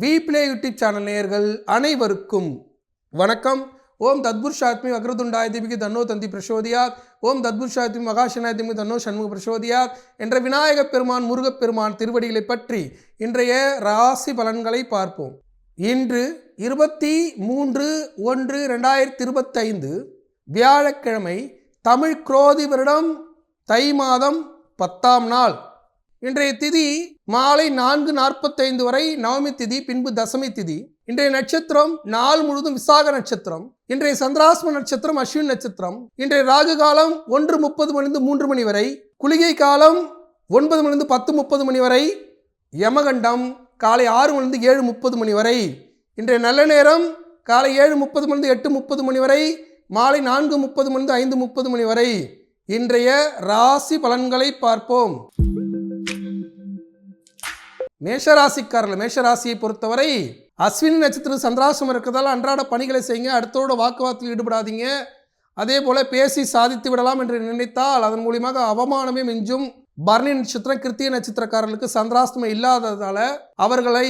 We play YouTube channel நேயர்கள் அனைவருக்கும் வணக்கம். ஓம் தத்புருஷாத்மி வக்ரதுண்டாய திமிக்கு தன்னோ தந்தி பிரசோதியாத் ஓம் தத்புருஷாத்மி மகாசனாய திமிக்கு தன்னோ சண்முக பிரசோதியாத் என்ற விநாயகப் பெருமான் முருகப் பெருமான் திருவடிகளை பற்றி இன்றைய ராசி பலன்களை பார்ப்போம். இன்று இருபத்தி மூன்று ஒன்று ரெண்டாயிரத்தி இருபத்தைந்து வியாழக்கிழமை தமிழ் குரோதி வருடம் தை மாதம் பத்தாம் நாள். இன்றைய திதி மாலை நான்கு நாற்பத்தைந்து வரை நவமி திதி பின்பு தசமி திதி. இன்றைய நட்சத்திரம் நாள் முழுவதும் விசாக நட்சத்திரம். இன்றைய சந்திராஸ்ம நட்சத்திரம் அஸ்வின் நட்சத்திரம். இன்றைய ராகு காலம் ஒன்று முப்பது மணிந்து மூன்று மணி வரை. குளிகை காலம் ஒன்பது மணிந்து பத்து முப்பது மணி வரை. யமகண்டம் காலை ஆறு மணிந்து ஏழு முப்பது மணி வரை. இன்றைய நல்ல நேரம் காலை ஏழு முப்பது மணிந்து எட்டு முப்பது மணி வரை. மாலை நான்கு முப்பது மணிந்து ஐந்து முப்பது மணி வரை. இன்றைய ராசி பலன்களை பார்ப்போம். மேஷராசிக்காரர்கள் மேஷராசியை பொறுத்தவரை அஸ்வினி நட்சத்திரம் சந்திராசம் இருக்கிறதால அன்றாட பணிகளை செய்யுங்க. அடுத்தோட வாக்குவாதத்தில் ஈடுபடாதீங்க. அதே போல பேசி சாதித்து விடலாம் என்று நினைத்தால் அதன் மூலியமாக அவமானமே மிஞ்சும். பரணி நட்சத்திரம் கிருத்திய நட்சத்திரக்காரர்களுக்கு சந்திராஸ்தமம் இல்லாததால் அவர்களை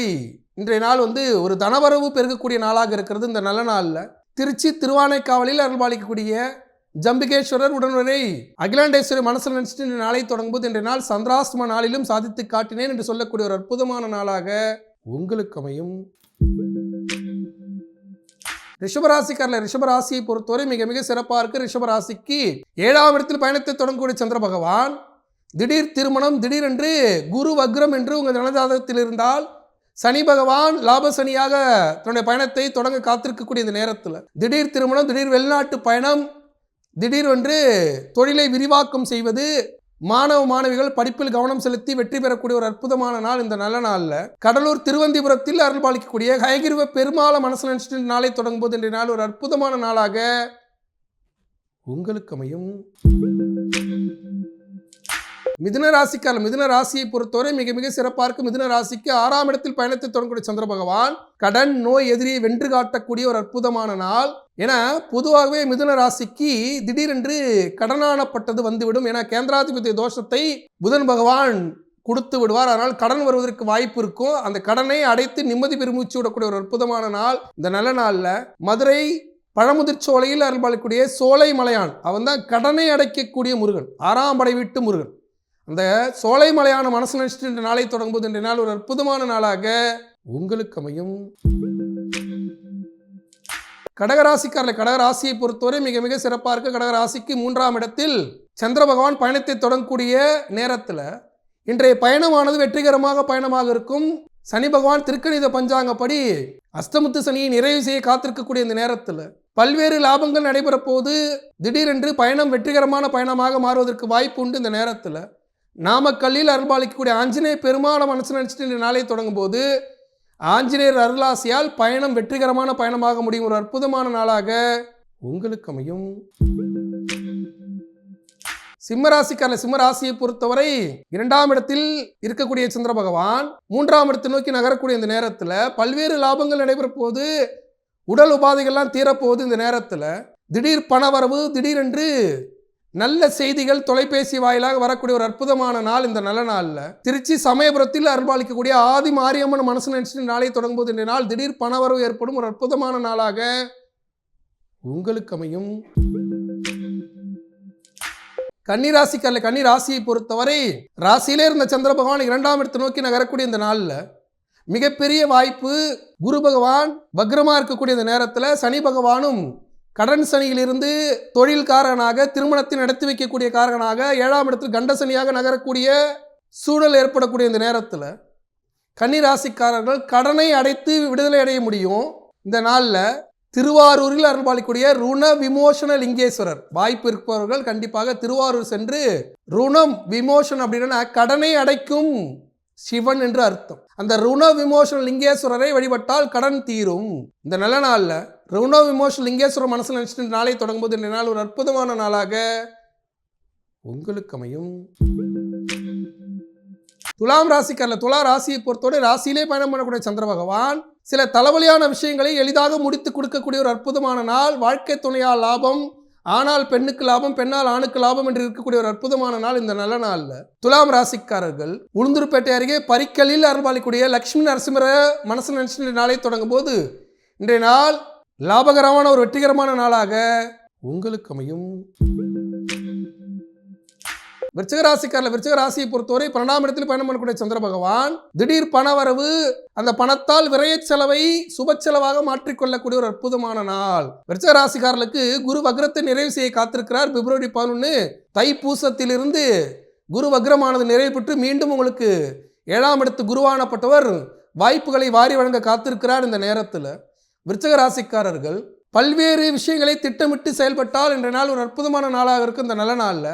இன்றைய நாள் வந்து ஒரு தனவரவு பெருகக்கூடிய நாளாக இருக்கிறது இந்த நல்ல நாளில். திருச்சி திருவானைக்காவலில் அருள்பாலிக்கக்கூடிய ஜம்பிகேஸ்வரர் உடனுரை அகிலாண்டேஸ்வரி மனசில் நினைச்சிட்டு இந்த நாளை தொடங்கும்போது இன்றைய நாள் சந்திராஸ்தம நாளிலும் சாதித்து காட்டினேன் என்று சொல்லக்கூடிய ஒரு அற்புதமான நாளாக உங்களுக்கு அமையும். ரிஷபராசிக்காரில் ரிஷபராசியை பொறுத்தவரை மிக மிக சிறப்பாக இருக்கு. ரிஷபராசிக்கு ஏழாம் இடத்தில் பயணத்தை தொடங்கக்கூடிய சந்திர பகவான். திடீர் திருமணம் திடீரென்று குரு வக்ரம் என்று உங்கள் ஜனஜாதகத்தில் இருந்தால் சனி பகவான் லாப சனியாக தன்னுடைய பயணத்தை தொடங்க காத்திருக்கக்கூடிய இந்த நேரத்தில் திடீர் திருமணம் திடீர் வெளிநாட்டு பயணம் திடீரென்று தொழிலை விரிவாக்கம் செய்வது மாணவ மாணவிகள் படிப்பில் கவனம் செலுத்தி வெற்றி பெறக்கூடிய ஒரு அற்புதமான நாள் இந்த நல்ல நாளில். கடலூர் திருவந்திபுரத்தில் அருள் பாலிக்கக்கூடிய ஹயகிரிவ பெருமாள மனசு நினைச்சிட்டு நாளை தொடங்கும் போது இன்றைய நாள் ஒரு அற்புதமான நாளாக உங்களுக்கு அமையும். மிதுன ராசிக்காரர் மிதுன ராசியை பொறுத்தவரை மிக மிக சிறப்பாக இருக்கும் மிதுன ராசிக்கு ஆறாம் இடத்தில் பயணத்தை தொடங்கக்கூடிய சந்திர பகவான் கடன் நோய் எதிரியை வென்று காட்டக்கூடிய ஒரு அற்புதமான நாள். ஏன்னா பொதுவாகவே மிதுன ராசிக்கு திடீரென்று கடனானப்பட்டது வந்துவிடும். ஏன்னா கேந்திராதிபதி தோஷத்தை புதன் பகவான் கொடுத்து விடுவார். அதனால் கடன் வருவதற்கு வாய்ப்பு இருக்கும். அந்த கடனை அடைத்து நிம்மதி பெருமூச்சு விடக்கூடிய ஒரு அற்புதமான நாள் இந்த நல்ல நாளில். மதுரை பழமுதிர்ச்சோலையில் அருள்பாளக்கூடிய சோலை மலையான். அவன் தான் கடனை அடைக்கக்கூடிய முருகன். ஆறாம் படை வீட்டு முருகன். அந்த சோலை மலையான மனசு நினைச்சிட்டு இந்த நாளை தொடங்கும்போது இன்றைய நாள் ஒரு அற்புதமான நாளாக உங்களுக்கு அமையும். கடகராசிக்காரர்கள் கடகராசியை பொறுத்தவரை மிக மிக சிறப்பாக இருக்கு. கடகராசிக்கு மூன்றாம் இடத்தில் சந்திர பகவான் பயணத்தை தொடங்கக்கூடிய நேரத்தில் இன்றைய பயணமானது வெற்றிகரமாக பயணமாக இருக்கும். சனி பகவான் திருக்கணித பஞ்சாங்கப்படி அஸ்தமுத்து சனியை நிறைவு செய்ய காத்திருக்கக்கூடிய இந்த நேரத்தில் பல்வேறு லாபங்கள் நடைபெற போது திடீரென்று பயணம் வெற்றிகரமான பயணமாக மாறுவதற்கு வாய்ப்பு உண்டு. இந்த நேரத்தில் நாமக்கல்லில் அருள்பாலிக்கக்கூடிய ஆஞ்சநேய பெருமாளை மனசு நினச்சிட்டு இந்த நாளை தொடங்கும் போது ஆஞ்சநேயர் அருளாசியால் பயணம் வெற்றிகரமான பயணமாக முடியும். ஒரு அற்புதமான நாளாக உங்களுக்கு அமையும். சிம்மராசிக்கார சிம்மராசியை பொறுத்தவரை இரண்டாம் இடத்தில் இருக்கக்கூடிய சந்திர பகவான் மூன்றாம் இடத்தை நோக்கி நகரக்கூடிய இந்த நேரத்தில் பல்வேறு லாபங்கள் நடைபெற போது உடல் உபாதைகள்லாம் தீரப்போகுது இந்த நேரத்தில். திடீர் பணவரவு திடீரென்று நல்ல செய்திகள் தொலைபேசி வாயிலாக வரக்கூடிய ஒரு அற்புதமான நாள் இந்த நல்ல நாளில். திருச்சி சமயபுரத்தில் அருள்பாலிக்கக்கூடிய ஆதி மாரியம்மன் மனசு நினைச்சிட்டு நாளை தொடங்கும்போது இந்த நாள் திடீர் பணவரவு ஏற்படும் ஒரு அற்புதமான நாளாக உங்களுக்கு அமையும். கன்னி கன்னி ராசியை பொறுத்தவரை ராசியிலே இருந்த சந்திர பகவான் இரண்டாம் இடத்தை நோக்கி நகரக்கூடிய இந்த நாளில் மிகப்பெரிய வாய்ப்பு குரு பகவான் வக்ரமாக இருக்கக்கூடிய இந்த நேரத்தில் சனி பகவானும் கடன் சனியிலிருந்து தொழில்காரனாக திருமணத்தை நடத்தி வைக்கக்கூடிய காரகனாக ஏழாம் இடத்தில் கண்ட சனியாக நகரக்கூடிய சூழல் ஏற்படக்கூடிய இந்த நேரத்தில் கன்னிராசிக்காரர்கள் கடனை அடைத்து விடுதலை அடைய முடியும். இந்த நாளில் திருவாரூரில் அருள்பாலிக்கூடிய ருண விமோசன லிங்கேஸ்வரர். வாய்ப்பு இருப்பவர்கள் கண்டிப்பாக திருவாரூர் சென்று ருணம் விமோசன் அப்படின்னா கடனை அடைக்கும் சிவன் என்று அர்த்தம். அந்த ருண விமோசன லிங்கேஸ்வரரை வழிபட்டால் கடன் தீரும். இந்த நல்ல நாளில் ருண விமோசன லிங்கேஸ்வரர் மனசில் நினச்சிட்டு நாளை தொடங்கும்போது இந்த நாள் ஒரு அற்புதமான நாளாக உங்களுக்கு அமையும் துலாம் ராசிக்காரில் துலா ராசியை பொறுத்தவரை ராசியிலே பயணம் பண்ணக்கூடிய சந்திர பகவான் சில தலைவலியான விஷயங்களை எளிதாக முடித்து கொடுக்கக்கூடிய ஒரு அற்புதமான நாள். வாழ்க்கை துணையால் லாபம் ஆனால் பெண்ணுக்கு லாபம் பெண்ணால் ஆணுக்கு லாபம் என்று இருக்கக்கூடிய ஒரு அற்புதமான நாள் இந்த நல்ல நாளில். துலாம் ராசிக்காரர்கள் உளுந்தூர்பேட்டை அருகே பரிக்கலில் அருள்பாலிக்கூடிய லக்ஷ்மி நரசிம்மர மனசு நினைச்சு நாளை தொடங்கும் போது இன்றைய நாள் லாபகரமான ஒரு வெற்றிகரமான நாளாக உங்களுக்கு அமையும். விருச்சிக ராசிக்காரில் விருச்சிக ராசியை பொறுத்தவரை பன்னெண்டாம் இடத்தில் பயணம் பண்ணக்கூடிய சந்திர பகவான் திடீர் பணவரவு அந்த பணத்தால் விரைய செலவை சுப செலவாக மாற்றிக்கொள்ளக்கூடிய ஒரு அற்புதமான நாள். விருச்சிக ராசிக்காரர்களுக்கு குரு வக்ரத்தை நிறைவு செய்ய காத்திருக்கிறார். பிப்ரவரி பதினொன்று தைப்பூசத்திலிருந்து குரு வக்ரமானது நிறைவு பெற்று மீண்டும் உங்களுக்கு ஏழாம் இடத்து குருவானப்பட்டவர் வாய்ப்புகளை வாரி வழங்க காத்திருக்கிறார் இந்த நேரத்தில். விருச்சக ராசிக்காரர்கள் பல்வேறு விஷயங்களை திட்டமிட்டு செயல்பட்டால் இன்றைய நாள் ஒரு அற்புதமான நாளாக இருக்கும் இந்த நல்ல நாளில்.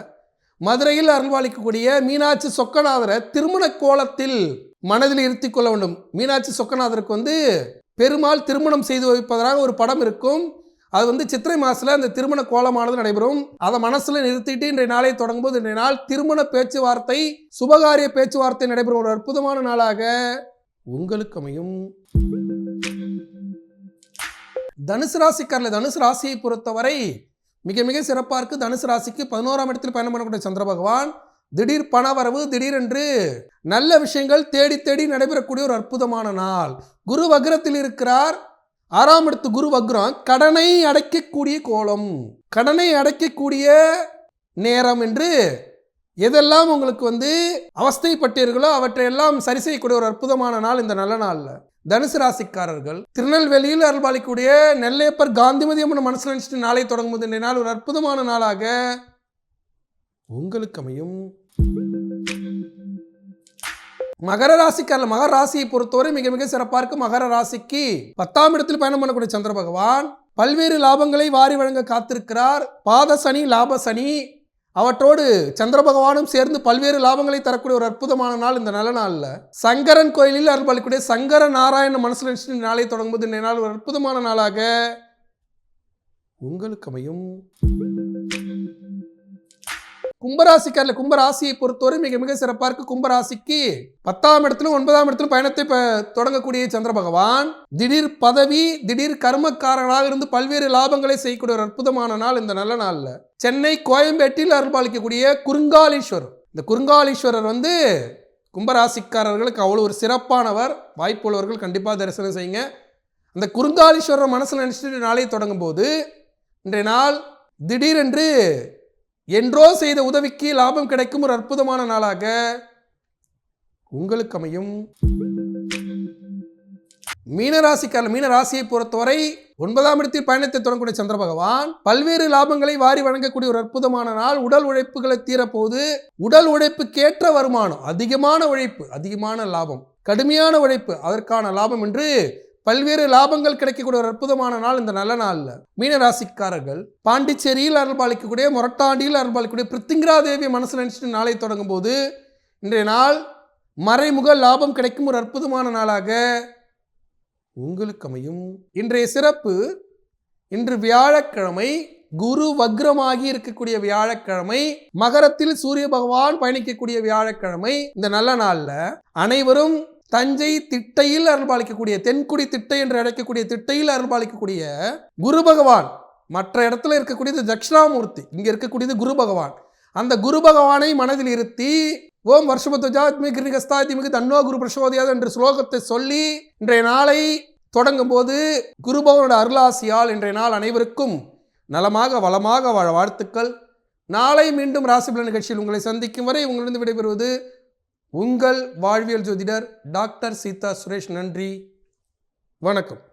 மதுரையில் அருள்வாளிக்கக்கூடிய மீனாட்சி சொக்கநாதரை திருமண கோலத்தில் மனதில் இருத்தி கொள்ள வேண்டும். மீனாட்சி சொக்கநாதருக்கு வந்து பெருமாள் திருமணம் செய்து வைப்பதாக ஒரு படம் இருக்கும். அது வந்து சித்திரை மாதத்தில் அந்த திருமண கோலமானது நடைபெறும். அதை மனசில் நிறுத்திட்டு இன்றைய நாளை தொடங்கும் போது இன்றைய நாள் திருமண பேச்சுவார்த்தை சுபகாரிய பேச்சுவார்த்தை நடைபெறும். ஒரு அற்புதமான நாளாக உங்களுக்கு அமையும். தனுசு ராசிக்காரில் தனுசு ராசியை பொறுத்தவரை மிக மிக சிறப்பாக இருக்குது தனுசு ராசிக்கு பதினோராம் இடத்தில் பயணம் பண்ணக்கூடிய சந்திர பகவான். திடீர் பணவரவு திடீரென்று நல்ல விஷயங்கள் தேடி தேடி நடைபெறக்கூடிய ஒரு அற்புதமான நாள். குரு வக்ரத்தில் இருக்கிறார். ஆறாம் இடத்து குரு வக்ரம் கடனை அடைக்கக்கூடிய கோலம். கடனை அடைக்கக்கூடிய நேரம் என்று எதெல்லாம் உங்களுக்கு வந்து அவஸ்தைப்பட்டீர்களோ அவற்றையெல்லாம் சரி செய்யக்கூடிய ஒரு அற்புதமான நாள் இந்த நல்ல நாளில். தனுசு ராசிக்காரர்கள் திருநெல்வேலியில் அருள்பாலிக்கூடிய நெல்லையப்பர் காந்திமதி அம்மன் மனசில் நினச்சிட்டு நாளை தொடங்கும் போது இன்றைய நாள் ஒரு அற்புதமான நாளாக உங்களுக்கு அமையும். மகர ராசிக்காரர்கள் மகர ராசியை பொறுத்தவரை மிக மிக சிறப்பாக இருக்கு மகர ராசிக்கு பத்தாம் இடத்தில் பயணம் பண்ணக்கூடிய சந்திர பகவான். பல்வேறு லாபங்களை வாரி வழங்க காத்திருக்கிறார். பாத சனி லாப சனி அவற்றோடு சந்திர பகவானும் சேர்ந்து பல்வேறு லாபங்களை தரக்கூடிய ஒரு அற்புதமான நாள் இந்த நல்ல நாளில். சங்கரன் கோயிலில் அருள்பாலிக்கூடிய சங்கர நாராயண மனசுல நினைச்சு நாளை தொடங்கும்போது இந்த நாள் ஒரு அற்புதமான நாளாக. உங்களுக்கு அமையும். கும்பராசிக்காரில் கும்பராசியை பொறுத்தவரை மிக மிக சிறப்பாக இருக்கு. கும்பராசிக்கு பத்தாம் இடத்துல ஒன்பதாம் இடத்துல பயணத்தை தொடங்கக்கூடிய சந்திர பகவான். திடீர் பதவி திடீர் கர்மக்காரனாக இருந்து பல்வேறு லாபங்களை செய்யக்கூடிய ஒரு அற்புதமான நாள் இந்த நல்ல நாளில். சென்னை கோயம்பேட்டில் அருள்பாலிக்கக்கூடிய குறுங்காலீஸ்வரர். இந்த குறுங்காலீஸ்வரர் வந்து கும்பராசிக்காரர்களுக்கு அவ்வளோ ஒரு சிறப்பானவர். வாய்ப்புள்ளவர்கள் கண்டிப்பாக தரிசனம் செய்யுங்க. அந்த குறுங்காலீஸ்வரர் மனசில் நினச்சிட்டு நாளை தொடங்கும் போது இன்றைய நாள் திடீரென்று என்றோ செய்த உதவிக்கு லாபம் கிடைக்கும் ஒரு அற்புதமான நாளாக உங்களுக்கு அமையும். மீனராசிக்காரர் மீனராசியை பொறுத்தவரை ஒன்பதாம் இடத்தில் பயணத்தை தொடங்கக்கூடிய சந்திர பகவான் பல்வேறு லாபங்களை வாரி வழங்கக்கூடிய ஒரு அற்புதமான நாள். உடல் உழைப்புகளை தீரப்போது உடல் உழைப்புக்கேற்ற வருமானம் அதிகமான உழைப்பு அதிகமான லாபம் கடுமையான உழைப்பு அதற்கான லாபம் என்று பல்வேறு லாபங்கள் கிடைக்கக்கூடிய ஒரு அற்புதமான நாள் இந்த நல்ல நாளில். மீனராசிக்காரர்கள் பாண்டிச்சேரியில் அருள்பாலிக்கக்கூடிய மொரட்டாண்டியில் அருள்பாலிக்கக்கூடிய பிருத்திங்கிரா தேவி மனசு நினச்சிட்டு நாளை தொடங்கும் போது இன்றைய நாள் மறைமுக லாபம் கிடைக்கும் ஒரு அற்புதமான நாளாக உங்களுக்கு அமையும். இன்றைய சிறப்பு இன்று வியாழக்கிழமை குரு வக்ரமாகி இருக்கக்கூடிய வியாழக்கிழமை மகரத்தில் சூரிய பகவான் பயணிக்கக்கூடிய வியாழக்கிழமை இந்த நல்ல நாளில் அனைவரும் தஞ்சை திட்டையில் அருள்பாலிக்கக்கூடிய தென்குடி திட்டை என்று அழைக்கக்கூடிய திட்டையில் அருள்பாலிக்கக்கூடிய குரு பகவான் மற்ற இடத்துல இருக்கக்கூடியது தட்சிணாமூர்த்தி இங்கே இருக்கக்கூடியது குரு பகவான். அந்த குரு பகவானை மனதில் இருத்தி ஓம் வருஷபத்வஜாத்மி கிரிகஸ்தாத்மிகு தன்னோ குரு பிரசோதியாது என்ற ஸ்லோகத்தை சொல்லி இன்றைய நாளை தொடங்கும் போது குரு பகவானோட அருளாசியால் இன்றைய நாள் அனைவருக்கும் நலமாக வளமாக வாழ வாழ்த்துக்கள். நாளை மீண்டும் ராசிபல நிகழ்ச்சியில் உங்களை சந்திக்கும் வரை உங்களிடம் விடைபெறுவது உங்கள் வாழ்வியல் ஜோதிடர் டாக்டர் சீதா சுரேஷ் நன்றி. வணக்கம்.